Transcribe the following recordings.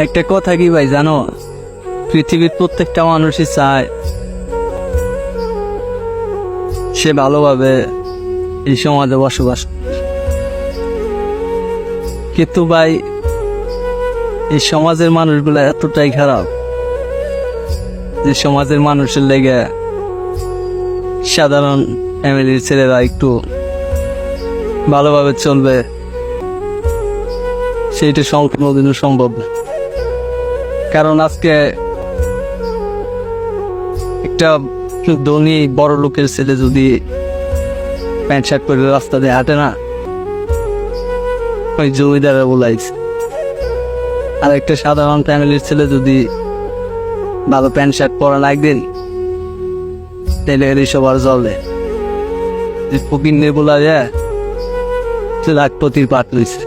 একটা কথা কি ভাই জানো? পৃথিবীর প্রত্যেকটা মানুষই চায় সে ভালোভাবে এই সমাজে বসবাস কিন্তু ভাই, এই সমাজের মানুষগুলো এতটাই খারাপ যে সমাজের মানুষের লেগে সাধারণ ফ্যামিলির ছেলেরা একটু ভালোভাবে চলবে, সেইটা সম্পূর্ণ দিনও সম্ভব না। কারণ আজকে একটা ধনী বড় লোকের ছেলে যদি প্যান্ট শার্ট পরে রাস্তা দিয়ে হাঁটে না, ওই জমিদারে বলাইছে আর একটা সাধারণ ফ্যামিলির ছেলে যদি ভালো প্যান্ট শার্ট পরা না একদিন তাহলে সবার জলে। ফকির নিয়ে বলা যায় লাখপতির পাট লইছে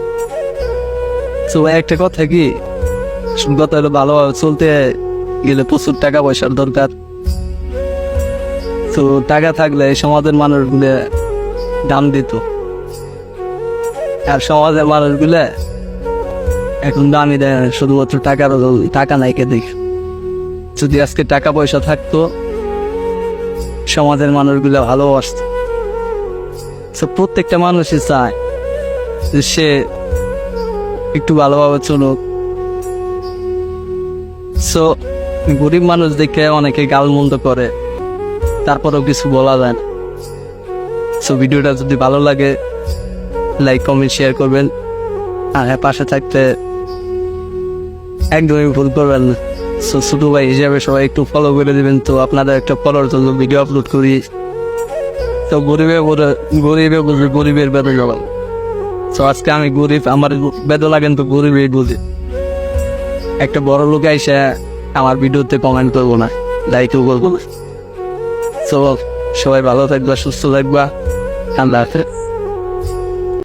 তো একটা কথা কি কথা হলো ভালোভাবে চলতে গেলে প্রচুর টাকা পয়সার দরকার। তো টাকা থাকলে সমাজের মানুষগুলো দাম দিত। আর সমাজের মানুষগুলো এখন দামই দেয় শুধুমাত্র টাকার টাকা নাই কে দেখে। যদি আজকে টাকা পয়সা থাকতো, সমাজের মানুষগুলো ভালোবাসত। তো প্রত্যেকটা মানুষই চায় যে সে একটু ভালোভাবে চলুক। সো গরিব মানুষ দেখে অনেকে গালমন্দ করে, তারপরেও কিছু বলা যায় না। সো ভিডিওটা যদি ভালো লাগে, লাইক, কমেন্ট, শেয়ার করবেন। আর হ্যাঁ পাশে থাকতে একদমই ভুল করবেন না। সো ছোটো ভাই হিসাবে সবাই একটু ফলো করে দেবেন তো আপনাদের একটা ফলোর জন্য ভিডিও আপলোড করি। তো গরিবে গরিবে গরিবের বেদন। জবাব তো আজকে আমি গরিব, আমার বেদন লাগেন তো গরিবের বুঝি। একটা বড় লোক এসে আমার ভিডিওতে কমেন্ট করব না লাইকও করব না। সবাই ভালো থাকবা, সুস্থ থাকবা। ঠান্ডা